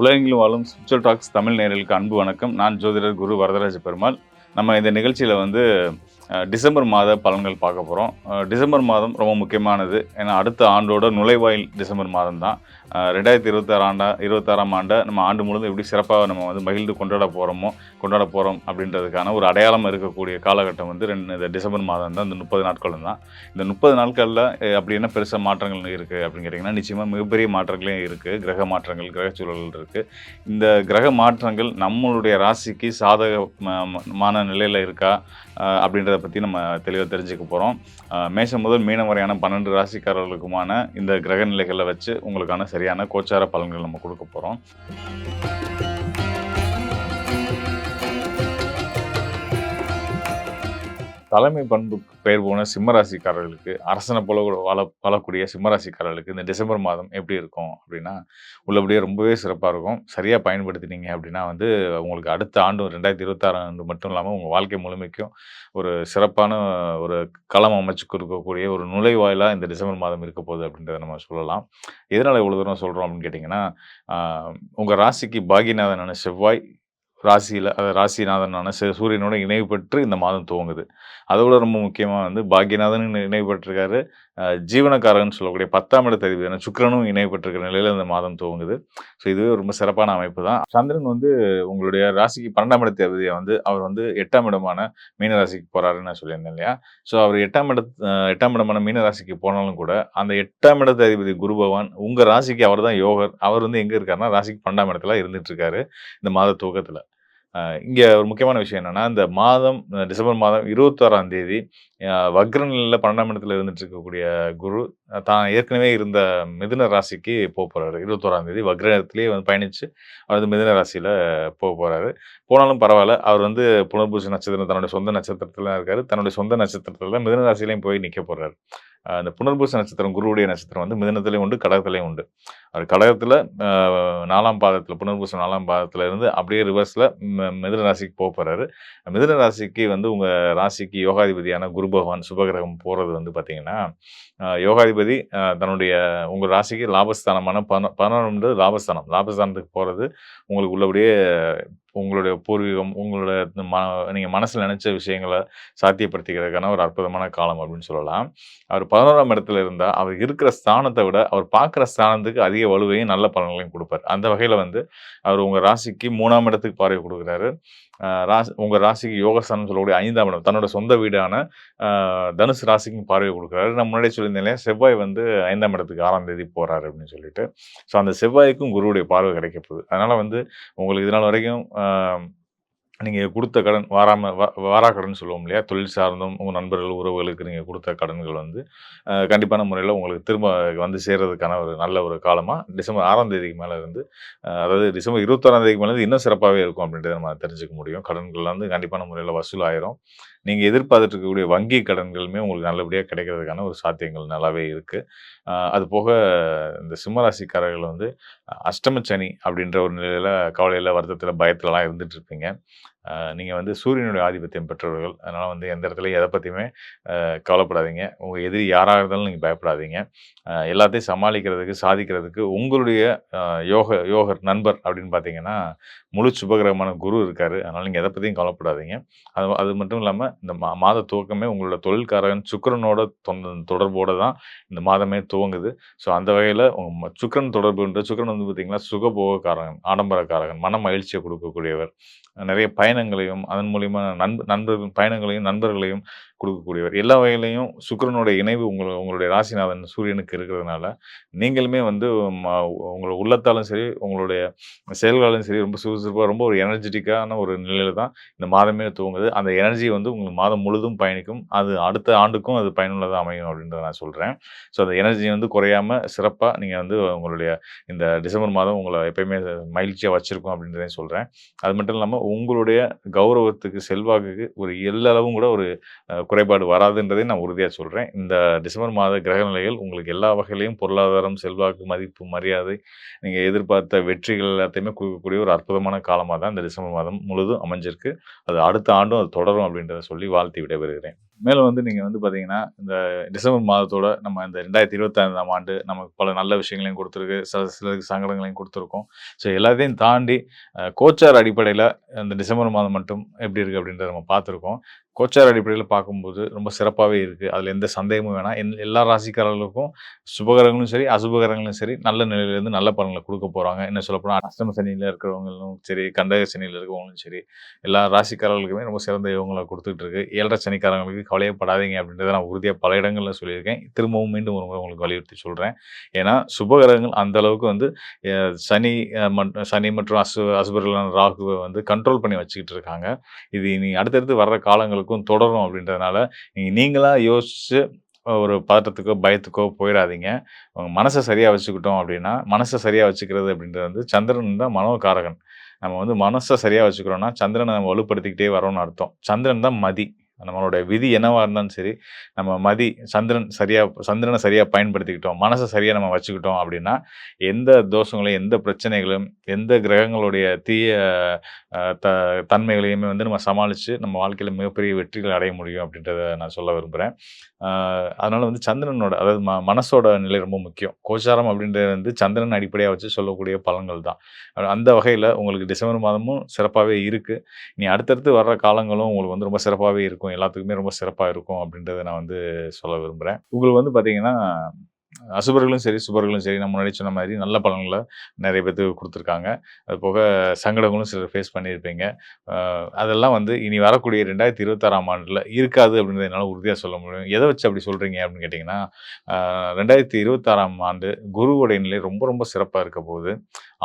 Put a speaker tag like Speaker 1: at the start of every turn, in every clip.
Speaker 1: உலகெங்கிலும் வாழும் spiritual tax Tamil நேரலுக்கு அன்பு வணக்கம். நான் ஜோதிடர் குரு வரதராஜ பெருமாள். நம்ம இந்த நிகழ்ச்சியில் வந்து டிசம்பர் மாத பலன்கள் பார்க்க போகிறோம் டிசம்பர் மாதம் ரொம்ப முக்கியமானது. ஏன்னா அடுத்த ஆண்டோட நுழைவாயில் டிசம்பர் மாதம் தான். ரெண்டாயிரத்தி இருபத்தாறு ஆண்டா இருபத்தாறாம் ஆண்டை நம்ம ஆண்டு முழுவதும் எப்படி சிறப்பாக நம்ம வந்து மகிழ்ந்து கொண்டாட போகிறோமோ கொண்டாட போகிறோம் அப்படின்றதுக்கான ஒரு அடையாளம் இருக்கக்கூடிய காலகட்டம் வந்து ரெண்டு இந்த டிசம்பர் மாதம் தான். இந்த முப்பது நாட்களும் தான். இந்த முப்பது நாட்களில் அப்படி என்ன பெருசாக மாற்றங்கள் இருக்குது அப்படின்னு கேட்டிங்கன்னா நிச்சயமாக மிகப்பெரிய மாற்றங்களே இருக்குது கிரக மாற்றங்கள் கிரக சூழல்கள் இருக்குது இந்த கிரக மாற்றங்கள் நம்மளுடைய ராசிக்கு சாதகமான நிலையில் இருக்கா அப்படின்றத அப்படின்றத பற்றி நம்ம தெளிவாக தெரிஞ்சுக்க போகிறோம் மேஷம் முதல் மீனம் வரையான பன்னெண்டு ராசிக்காரர்களுக்குமான இந்த கிரக நிலைகளை வச்சு உங்களுக்கான சரியான கோச்சார பலன்கள் நம்ம கொடுக்க போகிறோம் தலைமை பண்புக்கு பெயர் போன சிம்மராசிக்காரர்களுக்கு அரசனை போல கூட வாழ வாழக்கூடிய சிம்மராசிக்காரர்களுக்கு இந்த டிசம்பர் மாதம் எப்படி இருக்கும் அப்படின்னா உள்ளபடியே ரொம்பவே சிறப்பாக இருக்கும். சரியாக பயன்படுத்தினீங்க அப்படின்னா வந்து உங்களுக்கு அடுத்த ஆண்டு ரெண்டாயிரத்தி இருபத்தாறு ஆண்டு மட்டும் இல்லாமல் உங்கள் வாழ்க்கை முழுமைக்கும் ஒரு சிறப்பான ஒரு களம் அமைச்சு கொடுக்கக்கூடிய ஒரு நுழைவாயிலாக இந்த டிசம்பர் மாதம் இருக்க போகுது அப்படின்றத நம்ம சொல்லலாம். எதனால் இவ்வளோ தூரம் சொல்கிறோம் அப்படின்னு கேட்டிங்கன்னா உங்கள் ராசிக்கு பாகியநாதனான செவ்வாய் ராசியில் அதாவது ராசிநாதனான ச சூரியனோட இணைவு பெற்று இந்த மாதம் துவங்குது. அதோட ரொம்ப முக்கியமாக வந்து பாக்யநாதன் இணைவு பெற்றிருக்காரு. ஜீவனக்காரன் சொல்லக்கூடிய பத்தாம் இடத்த அதிபதியான சுக்கிரனும் இணைவு பெற்றிருக்கிற நிலையில் இந்த மாதம் துவங்குது. ஸோ இதுவே ரொம்ப சிறப்பான அமைப்பு தான். சந்திரன் வந்து உங்களுடைய ராசிக்கு பன்னெண்டாம் இடத்த அதிபதியை வந்து அவர் வந்து எட்டாம் இடமான மீன ராசிக்கு நான் சொல்லியிருந்தேன் இல்லையா? ஸோ அவர் எட்டாம் இட எட்டாம் இடமான மீன ராசிக்கு போனாலும் கூட அந்த எட்டாம் இடத்த அதிபதி குரு பகவான் உங்கள் ராசிக்கு அவர் தான் யோகர். அவர் வந்து எங்கே இருக்காருன்னா ராசிக்கு பன்னெண்டாம் இடத்துல இருந்துட்டு இருக்காரு இந்த மாத துவக்கத்தில். இங்கே ஒரு முக்கியமான விஷயம் என்னென்னா இந்த மாதம் டிசம்பர் மாதம் இருபத்தாறாம் தேதி வக்ரநிலையில் பன்னெண்டாம் இடத்துல இருந்துட்டு இருக்கக்கூடிய குரு தான் ஏற்கனவே இருந்த மிதுன ராசிக்கு போக போறாரு. இருபத்தோராம் தேதி வக்ரத்திலேயே வந்து பயணித்து அவர் வந்து மிதுன ராசியில் போக போகிறாரு போனாலும் பரவாயில்ல. அவர் வந்து புனர்பூச நட்சத்திரம் தன்னுடைய சொந்த நட்சத்திரத்தில் இருக்காரு. தன்னுடைய சொந்த நட்சத்திரத்தில் மிதுன ராசியிலையும் போய் நிற்க போகிறாரு அந்த புனர்பூச நட்சத்திரம் குருவுடைய நட்சத்திரம் வந்து மிதனத்திலையும் உண்டு கடகத்திலையும் உண்டு. அவர் கடகத்தில் நாலாம் பாதத்தில் புனர்பூச நாலாம் பாதத்தில் இருந்து அப்படியே ரிவர்ஸில் மிதுன ராசிக்கு போக போகிறாரு மிதன ராசிக்கு வந்து உங்கள் ராசிக்கு யோகாதிபதியான குரு பகவான் சுபகிரகம் போகிறது வந்து பார்த்திங்கன்னா யோகாதிபதி அஹ், தன்னுடைய உங்கள் ராசிக்கு லாபஸ்தானமான பன பதினொன்று லாபஸ்தானம். லாபஸ்தானத்துக்கு போகிறது உங்களுக்கு உள்ளபடியே உங்களுடைய பூர்வீகம் உங்களோட இந்த ம நீங்கள் மனசில் நினச்ச விஷயங்களை சாத்தியப்படுத்திக்கிறதுக்கான ஒரு அற்புதமான காலம் அப்படின்னு சொல்லலாம். அவர் பதினோராம் இடத்துல இருந்தால் அவர் இருக்கிற ஸ்தானத்தை விட அவர் பார்க்குற ஸ்தானத்துக்கு அதிக வலுவையும் நல்ல பலன்களையும் கொடுப்பார். அந்த வகையில் வந்து அவர் உங்கள் ராசிக்கு மூணாம் இடத்துக்கு பார்வை கொடுக்குறாரு. ராசி உங்கள் ராசிக்கு யோகஸ்தானம் சொல்லக்கூடிய ஐந்தாம் இடம் தன்னோட சொந்த வீடான தனுசு ராசிக்கும் பார்வை கொடுக்குறாரு. நான் முன்னாடி சொல்லியிருந்தேன் செவ்வாய் வந்து ஐந்தாம் இடத்துக்கு ஆறாம் தேதி போகிறாரு அப்படின்னு சொல்லிட்டு. ஸோ அந்த செவ்வாய்க்கும் குருவுடைய பார்வை கிடைக்க போகுது. அதனால் வந்து உங்களுக்கு இதனால் வரைக்கும் நீங்கள் கொடுத்த கடன் வாராம வாரா கடன் சொல்லுவோம் இல்லையா? தொழில் சார்ந்தும் உங்கள் நண்பர்கள் உறவுகளுக்கு நீங்கள் கொடுத்த கடன்கள் வந்து கண்டிப்பான முறையில் உங்களுக்கு திரும்ப வந்து சேர்கிறதுக்கான ஒரு நல்ல ஒரு காலமாக டிசம்பர் ஆறாம் தேதிக்கு மேலே இருந்து அதாவது டிசம்பர் இருபத்தாறாம் தேதிக்கு மேலே இன்னும் சிறப்பாகவே இருக்கும் அப்படின்றத நம்ம தெரிஞ்சுக்க முடியும். கடன்கள் வந்து கண்டிப்பான முறையில் வசூல் ஆயிரும் நீங்கள் எதிர்பார்த்துட்டு இருக்கக்கூடிய வங்கி கடன்களுமே உங்களுக்கு நல்லபடியாக கிடைக்கிறதுக்கான ஒரு சாத்தியங்கள் நல்லாவே இருக்குது அது போக இந்த சிம்மராசிக்காரர்கள் வந்து அஹ், அஷ்டம சனி அப்படின்ற ஒரு நிலையில் கவலையில் வருத்தத்தில் பயத்துலலாம் இருந்துட்டு இருப்பீங்க. நீங்கள் வந்து சூரியனுடைய ஆதிபத்தியம் பெற்றவர்கள். அதனால் வந்து எந்த இடத்துலையும் எதை பற்றியுமே கவலைப்படாதீங்க. உங்கள் எதிரி யாராக இருந்தாலும் நீங்கள் பயப்படாதீங்க. எல்லாத்தையும் சமாளிக்கிறதுக்கு சாதிக்கிறதுக்கு உங்களுடைய யோக யோகர் நண்பர் அப்படின்னு பார்த்தீங்கன்னா முழு சுபகிரகமான குரு இருக்கார். அதனால் நீங்கள் எதை பற்றியும் கவலைப்படாதீங்க. அது அது மட்டும் இல்லாமல் இந்த மா மாத துவக்கமே உங்களோட தொழில்காரகன் சுக்கிரனோட தொடர்போடு தான் இந்த மாதமே துவங்குது. ஸோ அந்த வகையில் உங்கள் சுக்கரன் தொடர்புன்ற சுக்கிரன் வந்து பார்த்தீங்கன்னா சுகபோகக்காரகன் ஆடம்பரக்காரகன் மன மகிழ்ச்சியை கொடுக்கக்கூடியவர். நிறைய பயணங்களையும் அதன் மூலியமா நண்ப நண்பர்கள் பயணங்களையும் நண்பர்களையும் கொடுக்கக்கூடியவர். எல்லா வகையிலையும் சுக்கிரனோட இணைவு உங்களை உங்களுடைய ராசிநாதன் சூரியனுக்கு இருக்கிறதுனால நீங்களுமே வந்து உங்களோட உள்ளத்தாலும் சரி உங்களுடைய செயல்களாலும் சரி ரொம்ப சுறுசுறுப்பாக ரொம்ப ஒரு எனர்ஜெட்டிக்கான ஒரு நிலையில தான் இந்த மாதமே துவங்குது. அந்த எனர்ஜி வந்து உங்களுக்கு மாதம் முழுதும் பயணிக்கும். அது அடுத்த ஆண்டுக்கும் அது பயனுள்ளதாக அமையும் அப்படின்றத நான் சொல்கிறேன் ஸோ அந்த எனர்ஜி வந்து குறையாம சிறப்பாக நீங்கள் வந்து உங்களுடைய இந்த டிசம்பர் மாதம் உங்களை எப்பயுமே மகிழ்ச்சியாக வச்சுருக்கோம் அப்படின்றதையும் சொல்கிறேன் அது மட்டும் இல்லாமல் உங்களுடைய கௌரவத்துக்கு செல்வாக்குக்கு ஒரு எல்லளவும் கூட ஒரு குறைபாடு வராதுன்றதை நான் உறுதியாக சொல்கிறேன் இந்த டிசம்பர் மாத கிரக நிலைகள் உங்களுக்கு எல்லா வகையிலையும் பொருளாதாரம் செல்வாக்கு மதிப்பு மரியாதை நீங்கள் எதிர்பார்த்த வெற்றிகள் எல்லாத்தையுமே கொடுக்கக்கூடிய ஒரு அற்புதமான காலமாக தான் இந்த டிசம்பர் மாதம் முழுதும் அமைஞ்சிருக்கு. அது அடுத்த ஆண்டும் அது தொடரும் அப்படின்றத சொல்லி வாழ்த்தி விடைபெறுகிறேன். மேலும் வந்து நீங்கள் வந்து பார்த்தீங்கன்னா, இந்த டிசம்பர் மாதத்தோட நம்ம இந்த 2025ஆம் ஆண்டு நமக்கு பல நல்ல விஷயங்களையும் கொடுத்துருக்கு சில சிலருக்கு சங்கடங்களையும் கொடுத்துருக்கோம் ஸோ எல்லாத்தையும் தாண்டி கோச்சார் அடிப்படையில் இந்த டிசம்பர் மாதம் மட்டும் எப்படி இருக்குது அப்படின்றத நம்ம பார்த்துருக்கோம். கோச்சார் அடிப்படையில் பார்க்கும்போது ரொம்ப சிறப்பாகவே இருக்குது அதில் எந்த சந்தேகமும் வேணாம். எல் எல்லா ராசிக்காரர்களுக்கும் சுபகிரகங்களும் சரி, அசுபகிரகங்களும் சரி நல்ல நிலையிலேருந்து நல்ல பலன்களை கொடுக்க போகிறாங்க இன்னும் சொல்லப்போனால் அஷ்டம சனியில் இருக்கிறவங்களும் சரி, கண்டக சனியில் இருக்கிறவங்களும் சரி, எல்லா ராசிக்காரர்களுக்குமே ரொம்ப சிறந்த இவங்களை கொடுத்துட்டு இருக்கு. ஏழரை சனிக்காரங்களுக்கு கவலையப்படாதீங்க அப்படின்றத நான் உறுதியாக பல இடங்களில் சொல்லியிருக்கேன். திரும்பவும் மீண்டும் ஒரு முறை உங்களுக்கு வலியுறுத்தி சொல்கிறேன் ஏன்னா சுபகிரகங்கள் அந்தளவுக்கு வந்து சனி சனி மற்றும் அசு அசுபர்களான ராகுவை வந்து கண்ட்ரோல் பண்ணி வச்சுக்கிட்டு இருக்காங்க. இது இனி அடுத்தடுத்து வர்ற காலங்களுக்கும் தொடரும் அப்படின்றதுனால, நீங்கள் நீங்களாக யோசித்து ஒரு பதட்டத்துக்கோ, பயத்துக்கோ போயிடாதீங்க உங்கள் மனசை சரியாக வச்சுக்கிட்டோம் அப்படின்னா, மனசை சரியாக வச்சுக்கிறது அப்படின்றது வந்து சந்திரன் தான் மனோகாரகன். நம்ம வந்து மனசை சரியாக வச்சுக்கிறோன்னா சந்திரனை நம்ம வலுப்படுத்திக்கிட்டே வரோம்னு அர்த்தம். சந்திரன் தான் மதி. நம்மளுடைய விதி என்னவாக இருந்தாலும் சரி, நம்ம மதி சந்திரன் சரியாக சந்திரனை சரியாக பயன்படுத்திக்கிட்டோம், மனசை சரியாக நம்ம வச்சுக்கிட்டோம் அப்படின்னா, எந்த தோஷங்களையும், எந்த பிரச்சனைகளும், எந்த கிரகங்களுடைய தீய த தன்மைகளையுமே வந்து நம்ம சமாளித்து நம்ம வாழ்க்கையில் மிகப்பெரிய வெற்றிகள் அடைய முடியும் அப்படின்றத நான் சொல்ல விரும்புகிறேன் அதனால் வந்து சந்திரனோட அதாவது ம மனசோட நிலை ரொம்ப முக்கியம். கோச்சாரம் அப்படின்றது வந்து சந்திரன் அடிப்படையாக வச்சு சொல்லக்கூடிய பலன்கள் தான். அந்த வகையில் உங்களுக்கு டிசம்பர் மாதமும் சிறப்பாகவே இருக்குது இனி அடுத்தடுத்து வர்ற காலங்களும் உங்களுக்கு வந்து ரொம்ப சிறப்பாகவே இருக்கும். எல்லாத்துக்குமே ரொம்ப சிறப்பாக இருக்கும் அப்படின்றத நான் வந்து சொல்ல விரும்புகிறேன் உங்களுக்கு வந்து பார்த்தீங்கன்னா, அசுபர்களும் சரி, சுபர்களும் சரி, நான் முன்னாடி சொன்ன மாதிரி நல்ல பலன்களை நிறைய பேர்த்துக்கு கொடுத்துருக்காங்க அது அதுபோக சங்கடங்களும் சிலர் ஃபேஸ் பண்ணியிருப்பீங்க. அதெல்லாம் வந்து இனி வரக்கூடிய ரெண்டாயிரத்து இருபத்தாறாம் ஆண்டில் இருக்காது அப்படின்றத என்னால் உறுதியாக சொல்ல முடியும். எதை வச்சு அப்படி சொல்கிறீங்க அப்படின்னு கேட்டிங்கன்னா ரெண்டாயிரத்தி இருபத்தாறாம் ஆண்டு குருவுடைய நிலை ரொம்ப ரொம்ப சிறப்பாக இருக்க போகுது.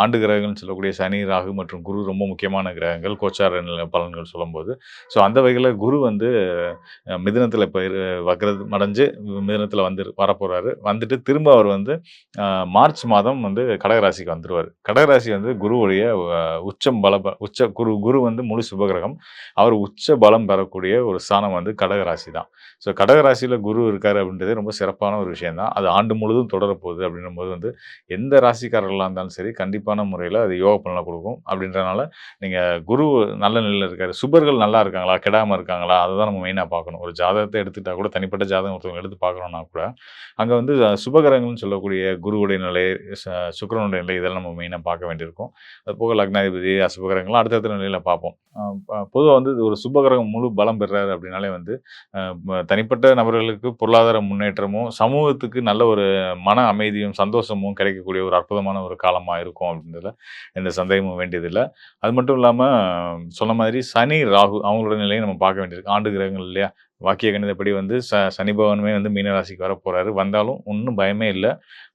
Speaker 1: ஆண்டு கிரகங்கள்னு சொல்லக்கூடிய சனி, ராகு மற்றும் குரு ரொம்ப முக்கியமான கிரகங்கள். கோச்சார பலன்கள் சொல்லும்போது. ஸோ அந்த வகையில் குரு வந்து மிதனத்தில் இப்போ இப்ப மடைஞ்சு மிதனத்தில் அடைஞ்சு வந்து வரப்போகிறாரு வந்துட்டு திரும்ப அவர் வந்து மார்ச் மாதம் வந்து கடகராசிக்கு வந்துடுவார் கடகராசி வந்து குருவுடைய உச்சம் பல உச்ச குரு குரு வந்து முழு சுபகிரகம். அவர் உச்ச பலம் பெறக்கூடிய ஒரு ஸ்தானம் வந்து கடகராசி தான். ஸோ கடகராசியில் குரு இருக்கார் அப்படின்றதே ரொம்ப சிறப்பான ஒரு விஷயம் தான். அது ஆண்டு முழுதும் தொடரப்போகுது அப்படின்னும் போது வந்து எந்த ராசிக்காரர்களாக இருந்தாலும் சரி, கண்டிப்பாக செழிப்பான முறையில் அது யோக பலன கொடுக்கும் அப்படின்றனால நீங்கள் குரு நல்ல நிலையில் இருக்காரு. சுபர்கள் நல்லா இருக்காங்களா? கெடாமல் இருக்காங்களா? அதை தான் நம்ம மெயினாக பார்க்கணும். ஒரு ஜாதகத்தை எடுத்துகிட்டா கூட தனிப்பட்ட ஜாதகம் ஒருத்தவங்க எடுத்து பார்க்குறோம்னா கூட, அங்கே வந்து சுபகிரகங்கள்னு சொல்லக்கூடிய குருவுடைய நிலை, சுக்கரனுடைய நிலை இதெல்லாம் நம்ம மெயினாக பார்க்க வேண்டியிருக்கும். அதுபோக லக்னாதிபதி, அசுபகரங்கள்லாம் அடுத்தடுத்த நிலையில் பார்ப்போம். பொதுவாக வந்து ஒரு சுபகிரகம் முழு பலம் பெறாரு அப்படின்னாலே வந்து, தனிப்பட்ட நபர்களுக்கு பொருளாதார முன்னேற்றமும், சமூகத்துக்கு நல்ல ஒரு மன அமைதியும், சந்தோஷமும் கிடைக்கக்கூடிய ஒரு அற்புதமான ஒரு காலமாக இருக்கும் அப்படின்றதுல எந்த சந்தேகமும் வேண்டியதில்லை அது மட்டும் இல்லாமல் சொன்ன மாதிரி சனி, ராகு அவங்களோட நிலையை நம்ம பார்க்க வேண்டியிருக்கு. ஆண்டு கிரகங்கள் இல்லையா? வாக்கிய கணிதப்படி வந்து ச சனி பகவானுமே வந்து மீனராசிக்கு வர போகிறாரு வந்தாலும் ஒன்றும் பயமே இல்லை.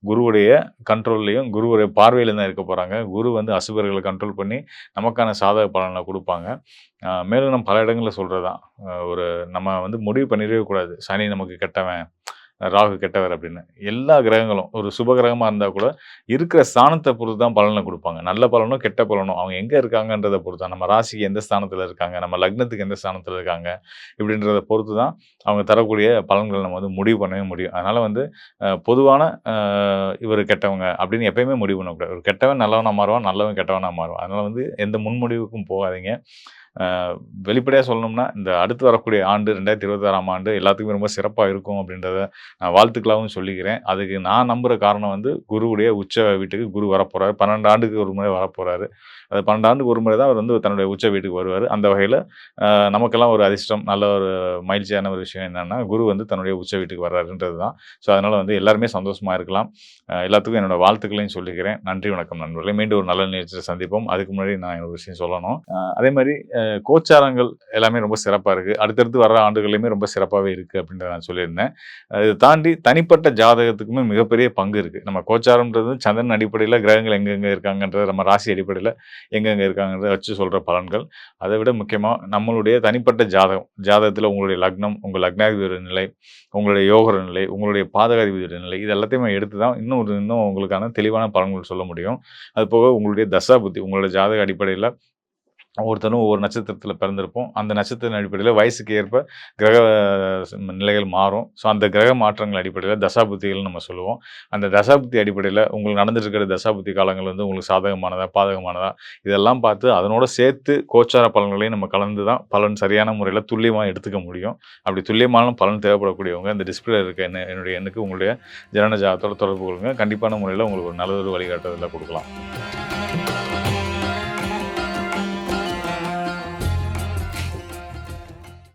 Speaker 1: குருவுடைய கண்ட்ரோல்லையும் குருவுடைய பார்வையில் தான் இருக்க போகிறாங்க குரு வந்து அசுபர்களை கண்ட்ரோல் பண்ணி நமக்கான சாதக பலனை கொடுப்பாங்க. மேலும் நம்ம பல இடங்களில் சொல்கிறது தான். ஒரு நம்ம வந்து முடிவு பண்ணிடவே கூடாது. சனி நமக்கு கெட்டவன், ராகு கெட்டவர் அப்படின்னு. எல்லா கிரகங்களும் ஒரு சுப கிரகமாக இருந்தால் கூட, இருக்கிற ஸ்தானத்தை பொறுத்து தான் பலனை கொடுப்பாங்க நல்ல பலனோ, கெட்ட பலனோ அவங்க எங்கே இருக்காங்கன்றதை பொறுத்து தான். நம்ம ராசிக்கு எந்த ஸ்தானத்தில் இருக்காங்க, நம்ம லக்னத்துக்கு எந்த ஸ்தானத்தில் இருக்காங்க, இப்படின்றத பொறுத்து தான் அவங்க தரக்கூடிய பலன்களை நம்ம வந்து முடிவு பண்ணவே முடியும். அதனால் வந்து பொதுவான இவர் கெட்டவங்க அப்படின்னு எப்பயுமே முடிவு பண்ணக்கூடாது. ஒரு கெட்டவன் நல்லவனாக மாறுவான், நல்லவன் கெட்டவனாக மாறுவான். அதனால் வந்து எந்த முன்முடிவுக்கும் போகாதீங்க. வெளிப்படையாக சொல்லணும்னா, இந்த அடுத்து வரக்கூடிய ஆண்டு 2026ஆம் ஆண்டு எல்லாத்துக்குமே ரொம்ப சிறப்பாக இருக்கும் அப்படின்றத நான் வாழ்த்துக்களாகவும் சொல்லிக்கிறேன். அதுக்கு நான் நம்புகிற காரணம் வந்து குருவுடைய உச்ச வீட்டுக்கு குரு வரப்போகிறாரு பன்னெண்டு ஆண்டுக்கு ஒரு முறை வரப்போகிறாரு அது 12 ஆண்டுக்கு ஒரு முறை தான் அவர் வந்து தன்னுடைய உச்ச வீட்டுக்கு வருவார் அந்த வகையில் நமக்கெல்லாம் ஒரு அதிர்ஷ்டம், நல்ல ஒரு மகிழ்ச்சியான ஒரு விஷயம் என்னென்னா குரு வந்து தன்னுடைய உச்ச வீட்டுக்கு வர்றாருன்றது தான். ஸோ அதனால் வந்து எல்லாருமே சந்தோஷமாக இருக்கலாம். எல்லாத்துக்கும் என்னோடய வாழ்த்துக்களையும் சொல்லிக்கிறேன். நன்றி, வணக்கம் நண்பர்களே. மீண்டும் ஒரு நல்ல நிகழ்ச்சியை சந்திப்போம். அதுக்கு முன்னாடி நான் ஒரு விஷயம் சொல்லணும். அதே மாதிரி கோச்சாரங்கள் எல்லாமே ரொம்ப சிறப்பாக இருக்குது அடுத்தடுத்து வர்ற ஆண்டுகள்லயுமே ரொம்ப சிறப்பாகவே இருக்குது அப்படின்றத நான் சொல்லியிருந்தேன். இதை தாண்டி தனிப்பட்ட ஜாதகத்துக்குமே மிகப்பெரிய பங்கு இருக்குது நம்ம கோச்சாரம்ன்றது சந்திரன் அடிப்படையில் கிரகங்கள் எங்கெங்கே இருக்காங்கன்றத நம்ம ராசி அடிப்படையில் எங்கெங்கே இருக்காங்கன்றத வச்சு சொல்கிற பலன்கள். அதை விட முக்கியமாக நம்மளுடைய தனிப்பட்ட ஜாதகம். ஜாதகத்தில் உங்களுடைய லக்னம், உங்கள் லக்னாதிபதியோட நிலை, உங்களுடைய யோகர நிலை, உங்களுடைய பாதகாதிபதியோட நிலை இது எல்லாத்தையுமே எடுத்து தான் இன்னும் ஒரு இன்னும் உங்களுக்கான தெளிவான பலன்கள் சொல்ல முடியும். அது போக உங்களுடைய தசா புத்தி, உங்களோட ஜாதக அடிப்படையில் ஒவ்வொருத்தரும் ஒவ்வொரு நட்சத்திரத்தில் பிறந்திருப்போம். அந்த நட்சத்திரத்தின் அடிப்படையில் வயசுக்கு ஏற்ப கிரக நிலைகள் மாறும். ஸோ அந்த கிரக மாற்றங்கள் அடிப்படையில் தசாபுத்திகள் நம்ம சொல்லுவோம். அந்த தசாபுத்தி அடிப்படையில் உங்களுக்கு நடந்துட்டு இருக்கிற தசாபுத்தி காலங்கள் வந்து உங்களுக்கு சாதகமானதா பாதகமானதா இதெல்லாம் பார்த்து அதனோட சேர்த்து கோச்சார பலன்களையும் நம்ம கலந்து தான் பலன் சரியான முறையில் துல்லியமாக எடுத்துக்க முடியும். அப்படி துல்லியமான பலன் தேவைப்படக்கூடியவங்க இந்த டிஸ்பிளே இருக்க என்ன என்னுடைய எண்ணுக்கு உங்களுடைய ஜனன ஜாதத்தோட தொடர்பு கொள்ளுங்க. கண்டிப்பான முறையில் உங்களுக்கு ஒரு நல்ல ஒரு வழிகாட்டுதலில் கொடுக்கலாம்.